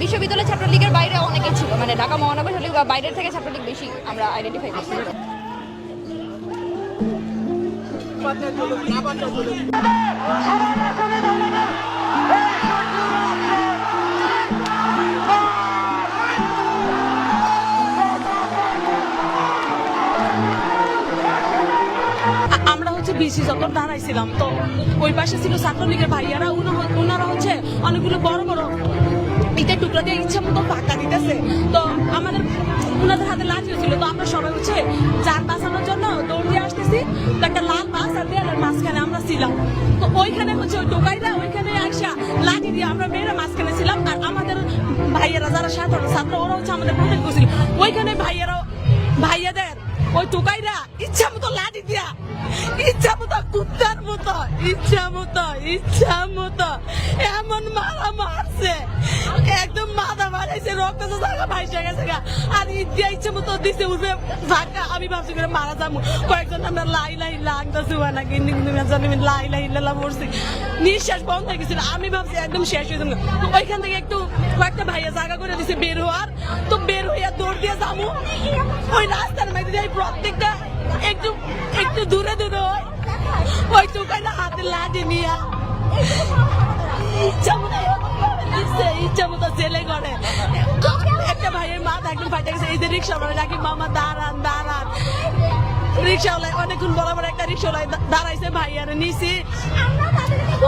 বিশ্ববিদ্যালয় ছাত্রলীগের বাইরে অনেকেই ছিল। মানে ঢাকা মহানগর ছাত্রলীগ বা বাইরের থেকে ছাত্রলীগ বেশি আমরা আইডেন্টিফাই করছি। বিসি যত দাঁড়াইছিলাম, তো ওই পাশে ছিল ছাত্রলীগের ভাইয়ারা ওনারা হচ্ছে অনেকগুলো বড় বড় ইটের টুকরা দিয়ে ইচ্ছা মতো ফাঁকা দিতেছে। তো আমাদের ওনাদের হাতে লাঠি ছিল, তো আমরা সবাই হচ্ছে যান বাঁচানোর জন্য দৌড় দিয়ে আসতেছি। তো একটা লাল বাস আর দেয়ালের মাঝখানে আমরা ছিলাম। তো ওইখানে হচ্ছে ওই টোকাইরা ওইখানে আসা লাঠি দিয়ে আমরা মেয়েরা মাঝখানে ছিলাম আর আমাদের ভাইয়েরা যারা সাধারণ ছাত্র, ওরা হচ্ছে আমাদের প্রোটেক্ট করছিল ওইখানে ভাইয়েরা ভাইয়াদের ওই টোকাইরা, ইচ্ছা মতো লাঠি দিয়া, ইচ্ছা মতো কুত্তার মতো, ইচ্ছা মতো ইচ্ছা মতো এমন মারা মারছে। একদম মাথা মারাইছে রক্ত তো জায়গা ভাইসা গেছে গা। আর ইচ্ছা ইচ্ছা মতো দিছে, উঠবে ফাঁকা আমি ভাবছি করে মারা যাব। কয়েকজন আমরা লাই লাই লাগতেছে না, কিন্তু জানি লাই লাই, লালা মরছি। নিঃশ্বাস বন্ধ হয়ে গেছিল, আমি ভাবছি একদম শেষ হয়ে যাব। ওইখান থেকে একটু কয়েকটা ভাইয়া জায়গা করে দিছে, বের হওয়ার। তো বের হইয়া দৌড় দিয়ে যাব। ওই রাস্তার মধ্যে প্রত্যেকটা একটু একটু দূরে দূরে হয়। ওই দোকানে হাতে লাঠি নিয়া। ইচ্ছা মতো ইচ্ছা মতো ছেলে করে। একটা ভাইয়ের মা একদম ফাইটে গেছে, এই যে রিক্সা নাকি মামা দাঁড়ান দাঁড়ান। রিক্সাওয়ালা অনেকক্ষণ বরাবর একটা রিক্সাওয়ালা দাঁড়াইছে ভাইয়ারে নিছি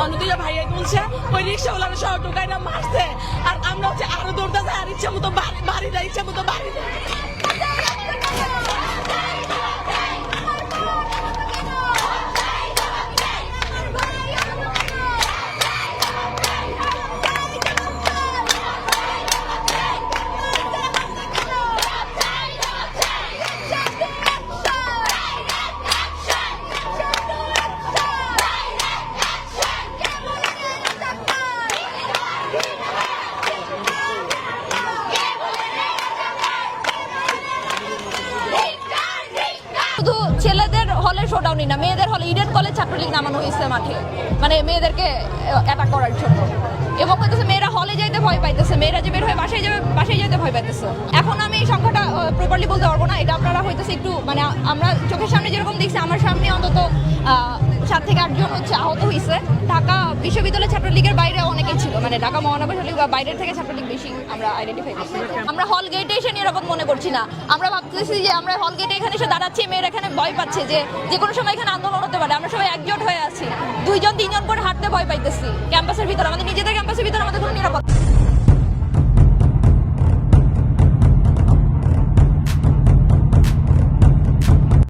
অন্য দুইটা ভাইয়া বলছে, ওই রিক্সাওয়ালার সহ টোকাইনা মারছে। আর আমরা হচ্ছে আরও দৌড়তে যাই, আর ইচ্ছা মতো বাড়ি বাড়ি ইচ্ছা মতো বাড়ি শোডাউনই না। মেয়েদের হলে ইডেন কলেজ ছাত্রলীগ নামানো হয়েছে মাঠে। মানে মেয়েদেরকে অ্যাটাক করার জন্য। পাইতেছে, মেয়েরা যে বের হয়ে বাসায় যাবে, বাসায় যেতে ভয় পাইতেছে। এখন আমি এই সংখ্যাটা প্রপারলি বলতে পারব না, এটা আপনারা হইতেছে একটু মানে আমরা চোখের সামনে যেরকম দেখছি, আমার সামনে অন্তত সাত থেকে আটজন হচ্ছে আহত হয়েছে ঢাকা বিশ্ববিদ্যালয় ছাত্রলীগের বাইরে অনেকেই ছিল মানে ঢাকা মহানগর বা বাইরের থেকে ছাত্রলীগ বেশি আমরা আইডেন্টিফাই করছি। আমরা হল গেটে এসে নিরাপদ মনে করছি না। আমরা ভাবতেছি যে আমরা হল গেটে এখানে এসে দাঁড়াচ্ছি, মেয়েরা এখানে ভয় পাচ্ছে যে যে কোনো সময় এখানে আন্দোলন হতে পারে, আমরা সবাই একজোট হয়ে আছি। দুইজন, তিনজন করে হাঁটতে ভয় পাইতেছি। ক্যাম্পাসের ভিতরে, আমাদের নিজেদের ক্যাম্পাসের ভিতরে আমাদের কোনো